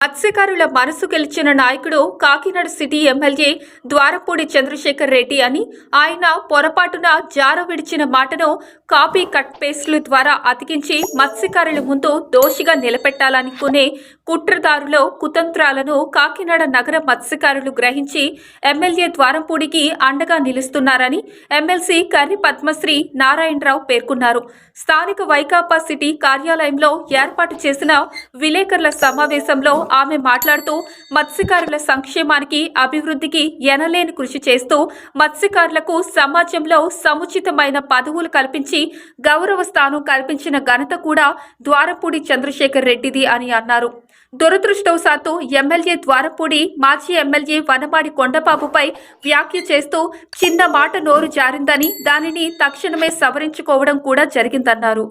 మత్స్యకారుల మనసు గెలిచిన నాయకుడు కాకినాడ సిటీ ఎమ్మెల్యే ద్వారపూడి చంద్రశేఖర్ రెడ్డి అని ఆయన పొరపాటున జార విడిచిన మాటను కాపీ కట్ పేస్టుల ద్వారా అతికించి మత్స్యకారుల ముందు దోషిగా నిలబెట్టాలనుకునే కుట్రదారులో కుతంత్రాలను కాకినాడ నగర మత్స్యకారులు గ్రహించి ఎమ్మెల్యే ద్వారంపూడికి అండగా నిలుస్తున్నారని ఎమ్మెల్సీ కర్రి పద్మశ్రీ నారాయణరావు పేర్కొన్నారు. స్థానిక వైకాపా సిటీ కార్యాలయంలో ఏర్పాటు చేసిన విలేకరుల సమావేశంలో ఆమె మాట్లాడుతూ మత్స్యకారుల సంక్షేమానికి అభివృద్ధికి ఎనలేని కృషి చేస్తూ మత్స్యకారులకు సమాజంలో సముచితమైన పదవులు కల్పించి గౌరవ స్థానం కల్పించిన ఘనత కూడా ద్వారపూడి చంద్రశేఖర్ రెడ్డిది అని అన్నారు. దురదృష్టవశాత్తు ఎమ్మెల్యే ద్వారపూడి మాజీ ఎమ్మెల్యే వనమాడి కొండబాబుపై వ్యాఖ్య చేస్తూ చిన్న మాట నోరు జారిందని దానిని తక్షణమే సవరించుకోవడం కూడా జరిగిందన్నారు.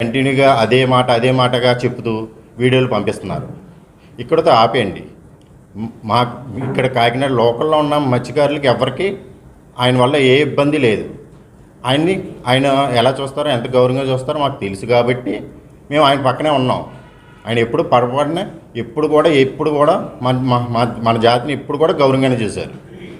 కంటిన్యూగా అదే మాట అదే మాటగా చెప్తూ వీడియోలు పంపిస్తున్నారు. ఇక్కడతో ఆపేయండి. మా ఇక్కడ కాకినాడ లోకల్లో ఉన్న మత్స్యకారులకి ఎవరికి ఆయన వల్ల ఏ ఇబ్బంది లేదు. ఆయన్ని ఆయన ఎలా చూస్తారో ఎంత గౌరవంగా చూస్తారో మాకు తెలుసు కాబట్టి మేము ఆయన పక్కనే ఉన్నాం. ఆయన ఎప్పుడు పొరపాటున ఎప్పుడు కూడా ఎప్పుడు కూడా మన మా- మన జాతిని ఎప్పుడు కూడా గౌరవంగానే చూశారు.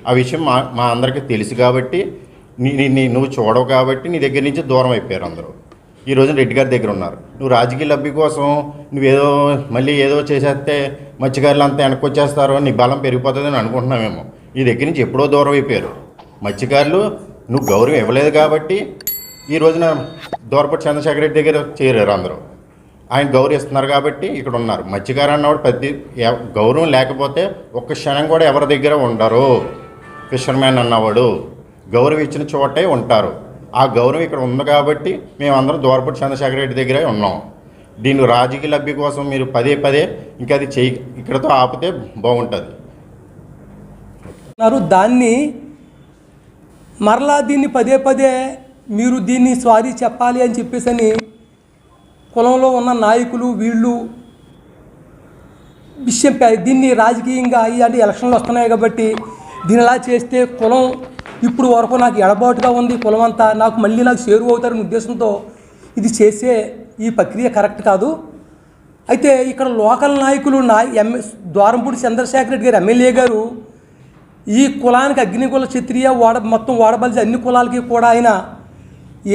ఆ విషయం మా మా అందరికీ తెలుసు కాబట్టి నీ- నీ నువ్వు చూడవు కాబట్టి నీ దగ్గర నుంచి దూరం అయిపోయారు అందరూ. ఈ రోజు రెడ్డి గారి దగ్గర ఉన్నారు. నువ్వు రాజకీయ లబ్ధి కోసం నువ్వేదో మళ్ళీ ఏదో చేసేస్తే మత్స్యకారులు అంతా వెనక్కి వచ్చేస్తారో నీ బలం పెరిగిపోతుందని అనుకుంటున్నామేమో. ఈ దగ్గర నుంచి ఎప్పుడో దూరం అయిపోయారు. మత్స్యకారులు నువ్వు గౌరవం ఇవ్వలేదు కాబట్టి ఈ రోజున దూరపటి చంద్రశేఖర రెడ్డి దగ్గర చేరారు అందరూ. ఆయన గౌరవిస్తున్నారు కాబట్టి ఇక్కడ ఉన్నారు. మత్స్యకారు అన్నవాడు ప్రతి గౌరవం లేకపోతే ఒక్క క్షణం కూడా ఎవరి దగ్గర ఉండరు. ఫిషర్మ్యాన్ అన్నవాడు. గౌరవం ఇచ్చిన చోటే ఉంటారు. ఆ గౌరవం ఇక్కడ ఉంది కాబట్టి మేమందరం దూరపట్టి చంద్రశేఖర రెడ్డి దగ్గరే ఉన్నాం. దీన్ని రాజకీయ లబ్ధి కోసం మీరు పదే పదే ఇంకా అది చెయ్యి ఇక్కడతో ఆపితే బాగుంటుంది. దాన్ని మరలా దీన్ని పదే పదే మీరు దీన్ని స్వారీ చెప్పాలి అని చెప్పేసి అని కులంలో ఉన్న నాయకులు వీళ్ళు విషయం దీన్ని రాజకీయంగా అయ్యి అంటే ఎలక్షన్లు వస్తున్నాయి కాబట్టి దీని ఇలా చేస్తే కులం ఇప్పుడు వరకు నాకు ఎడబాటుగా ఉంది కులమంతా. నాకు మళ్ళీ నాకు చేరువు అవుతారనే ఉద్దేశంతో ఇది చేసే ఈ ప్రక్రియ కరెక్ట్ కాదు. అయితే ఇక్కడ లోకల్ నాయకులు నా ఎంఎస్ ద్వారంపూడి చంద్రశేఖర రెడ్డి గారు ఎమ్మెల్యే గారు ఈ కులానికి అగ్నికుల క్షత్రియ వాడ మొత్తం వాడబలిసి అన్ని కులాలకి కూడా ఆయన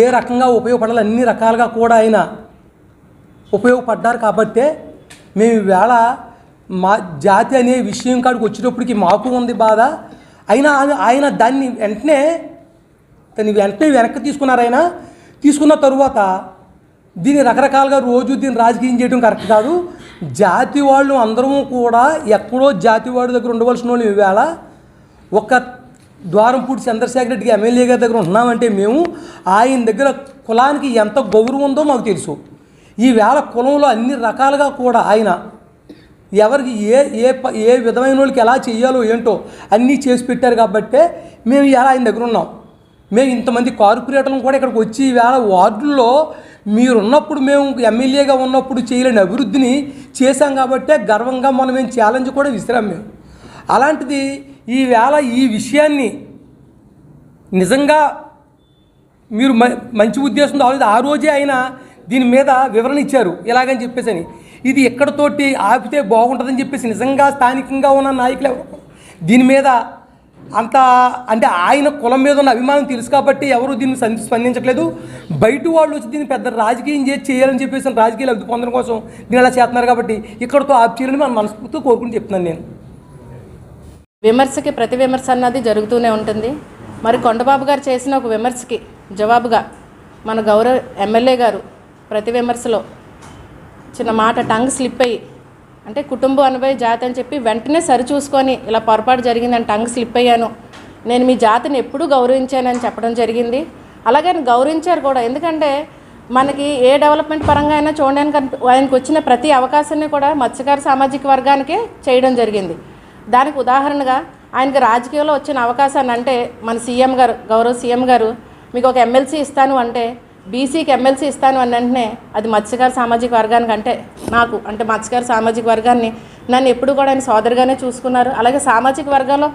ఏ రకంగా ఉపయోగపడాలి అన్ని రకాలుగా కూడా ఆయన ఉపయోగపడ్డారు కాబట్టే మేము ఈవేళ మా జాతి అనే విషయం కాడికి వచ్చినప్పటికీ మాకు ఉంది బాధ. అయినా ఆయన- ఆయన దాన్ని వెంటనే దాన్ని వెంటనే వెనక్కి తీసుకున్నారు ఆయన. తీసుకున్న తరువాత దీన్ని రకరకాలుగా రోజు దీన్ని రాజకీయం చేయడం కరెక్ట్ కాదు. జాతి వాళ్ళు అందరము కూడా ఎక్కడో జాతి వాడి దగ్గర ఉండవలసిన వాళ్ళు ఇవాళ ఒక ద్వారంపూడి చంద్రశేఖర రెడ్డికి ఎమ్మెల్యే గారి దగ్గర ఉంటున్నామంటే మేము ఆయన దగ్గర కులానికి ఎంత గౌరవం ఉందో మాకు తెలుసు. ఈవేళ కులంలో అన్ని రకాలుగా కూడా ఆయన ఎవరికి ఏ ఏ ఏ విధమైన వాళ్ళకి ఎలా చేయాలో ఏంటో అన్నీ చేసి పెట్టారు కాబట్టే మేము ఎలా ఆయన దగ్గర ఉన్నాం. మేము ఇంతమంది కార్పొరేటర్లను కూడా ఇక్కడికి వచ్చి వేళ వార్డుల్లో మీరున్నప్పుడు మేము ఎమ్మెల్యేగా ఉన్నప్పుడు చేయలేని అభివృద్ధిని చేశాం కాబట్టే గర్వంగా మనం మేము ఛాలెంజ్ కూడా విసిరాం మేము. అలాంటిది ఈవేళ ఈ విషయాన్ని నిజంగా మీరు మ- మంచి ఉద్దేశంతో ఆలోచి ఆ రోజే ఆయన దీని మీద వివరణ ఇచ్చారు. ఇలాగని చెప్పేసి అని ఇది ఎక్కడతోటి ఆపితే బాగుంటుందని చెప్పేసి నిజంగా స్థానికంగా ఉన్న నాయకులు ఎవరు? దీని మీద అంత అంటే ఆయన కులం మీద ఉన్న అభిమానం తెలుసు కాబట్టి ఎవరు దీన్ని స్పందించట్లేదు. బయట వాళ్ళు వచ్చి దీన్ని పెద్ద రాజకీయం చేసి చేయాలని చెప్పేసి రాజకీయ లబ్ధి పొందడం కోసం దీని అలా చేస్తున్నారు కాబట్టి ఇక్కడతో ఆపు చేయాలని మన మనస్ఫూర్తితో కోరుకుని చెప్తున్నాను నేను. విమర్శకి ప్రతి విమర్శ అన్నది జరుగుతూనే ఉంటుంది. మరి కొండబాబు గారు చేసిన ఒక విమర్శకి జవాబుగా మన గౌరవ ఎమ్మెల్యే గారు ప్రతి విమర్శలో చిన్న మాట టంగ్ స్లిప్ అయ్యి అంటే కుటుంబం అనుభవ జాతి అని చెప్పి వెంటనే సరిచూసుకొని ఇలా పొరపాటు జరిగిందని టంగ్ స్లిప్ అయ్యాను. నేను మీ జాతిని ఎప్పుడూ గౌరవించానని చెప్పడం జరిగింది. అలాగే ఆయన గౌరవించారు కూడా. ఎందుకంటే మనకి ఏ డెవలప్మెంట్ పరంగా అయినా చూడడానికి ఆయనకు వచ్చిన ప్రతి అవకాశాన్ని కూడా మత్స్యకార సామాజిక వర్గానికే చేయడం జరిగింది. దానికి ఉదాహరణగా ఆయనకి రాజకీయంలో వచ్చిన అవకాశాన్ని అంటే మన సీఎం గారు గౌరవ సీఎం గారు మీకు ఒక ఎమ్మెల్సీ ఇస్తాను అంటే బీసీకి ఎమ్మెల్సీ ఇస్తాను అని వెంటనే అది మత్స్యకార సామాజిక వర్గానికి అంటే నాకు అంటే మత్స్యకార సామాజిక వర్గాన్ని నన్ను ఎప్పుడు కూడా ఆయన సోదరుగానే చూసుకున్నారు. అలాగే సామాజిక వర్గాల్లో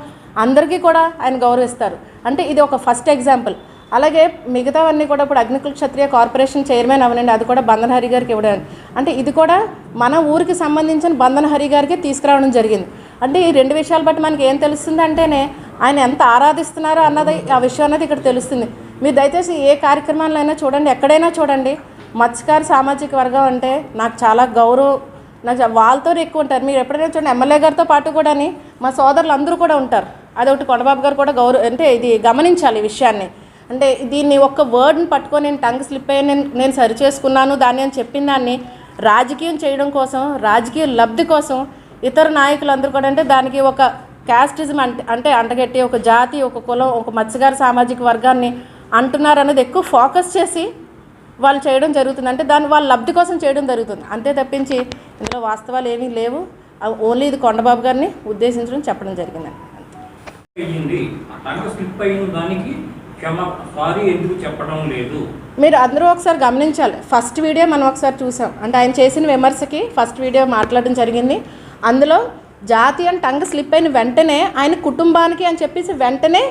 అందరికీ కూడా ఆయన గౌరవిస్తారు. అంటే ఇది ఒక ఫస్ట్ ఎగ్జాంపుల్. అలాగే మిగతావన్నీ కూడా ఇప్పుడు అగ్నికుల క్షత్రియ కార్పొరేషన్ చైర్మన్ అవనండి అది కూడా బంధన హరి గారికి ఇవ్వడం. అంటే ఇది కూడా మన ఊరికి సంబంధించిన బంధన హరి గారికి తీసుకురావడం జరిగింది. అంటే ఈ రెండు విషయాలు బట్టి మనకి ఏం తెలుస్తుంది అంటేనే ఆయన ఎంత ఆరాధిస్తున్నారో అన్నది ఆ విషయం అన్నది ఇక్కడ తెలుస్తుంది. మీరు దయచేసి ఏ కార్యక్రమాల్లో అయినా చూడండి ఎక్కడైనా చూడండి. మత్స్యకార సామాజిక వర్గం అంటే నాకు చాలా గౌరవం నాకు వాళ్ళతో ఎక్కువ ఉంటారు. మీరు ఎప్పుడైనా చూడండి ఎమ్మెల్యే గారితో పాటు కూడాని మా సోదరులు అందరూ కూడా ఉంటారు. అదొకటి కొండబాబు గారు కూడా గౌరవ అంటే ఇది గమనించాలి ఈ విషయాన్ని. అంటే దీన్ని ఒక్క వర్డ్ని పట్టుకొని నేను టంగ్ స్లిప్ అయ్యి నేను నేను సరి చేసుకున్నాను దాన్ని అని చెప్పిన దాన్ని రాజకీయం చేయడం కోసం రాజకీయ లబ్ధి కోసం ఇతర నాయకులు అందరూ కూడా అంటే దానికి ఒక క్యాస్టిజం అంటే అంటే అంటగట్టి ఒక జాతి ఒక కులం ఒక మత్స్యకార సామాజిక వర్గాన్ని అంటున్నారు అనేది ఎక్కువ ఫోకస్ చేసి వాళ్ళు చేయడం జరుగుతుంది. అంటే దాన్ని వాళ్ళ లబ్ధి కోసం చేయడం జరుగుతుంది. అంతే తప్పించి ఇందులో వాస్తవాలు ఏమీ లేవు. ఓన్లీ ఇది కొండబాబు గారిని ఉద్దేశించడం చెప్పడం జరిగిందండి మీరు అందరూ ఒకసారి గమనించాలి. ఫస్ట్ వీడియో మనం ఒకసారి చూసాం. అంటే ఆయన చేసిన విమర్శకి ఫస్ట్ వీడియో మాట్లాడడం జరిగింది. అందులో జాతి అని టంగ్ స్లిప్ అయిన వెంటనే ఆయన కుటుంబానికి అని చెప్పేసి వెంటనే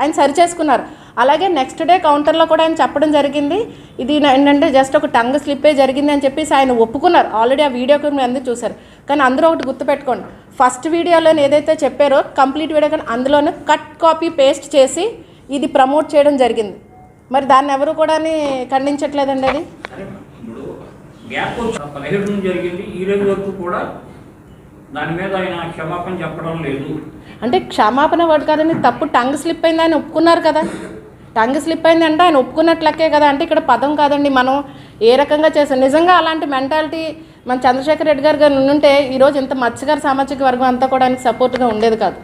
ఆయన సరి చేసుకున్నారు. అలాగే నెక్స్ట్ డే కౌంటర్లో కూడా ఆయన చెప్పడం జరిగింది. ఇది ఏంటంటే జస్ట్ ఒక టంగ్ స్లిప్పే జరిగింది అని చెప్పేసి ఆయన ఒప్పుకున్నారు. ఆల్రెడీ ఆ వీడియో కూడా మీరు అందరూ చూసారు కానీ అందరూ ఒకటి గుర్తుపెట్టుకోండి. ఫస్ట్ వీడియోలో ఏదైతే చెప్పారో కంప్లీట్ వీడియో కానీ అందులోనే కట్ కాపీ పేస్ట్ చేసి ఇది ప్రమోట్ చేయడం జరిగింది. మరి దాన్ని ఎవరు కూడా ఖండించట్లేదండి అది? సరే ఇప్పుడు గ్యాప్ వచ్చి పదిహేడు నుంచి జరిగింది. ఈ రోజు వరకు కూడా దాని మీద ఆయన క్షమాపణ చెప్పడం లేదు. అంటే క్షమాపణ వర్డ్ కాదండి తప్పు టంగ్ స్లిప్ అయింది ఆయన ఒప్పుకున్నారు కదా. టంగ్ స్లిప్ అయిందంటే ఆయన ఒప్పుకున్నట్లకే కదా. అంటే ఇక్కడ పదం కాదండి మనం ఏ రకంగా చేసాం నిజంగా అలాంటి మెంటాలిటీ మన చంద్రశేఖర్ రెడ్డి గారు గారు ఉంటే ఈరోజు ఇంత మత్స్యకార సామాజిక వర్గం అంతా కూడా ఆయనకు సపోర్ట్గా ఉండేది కాదు.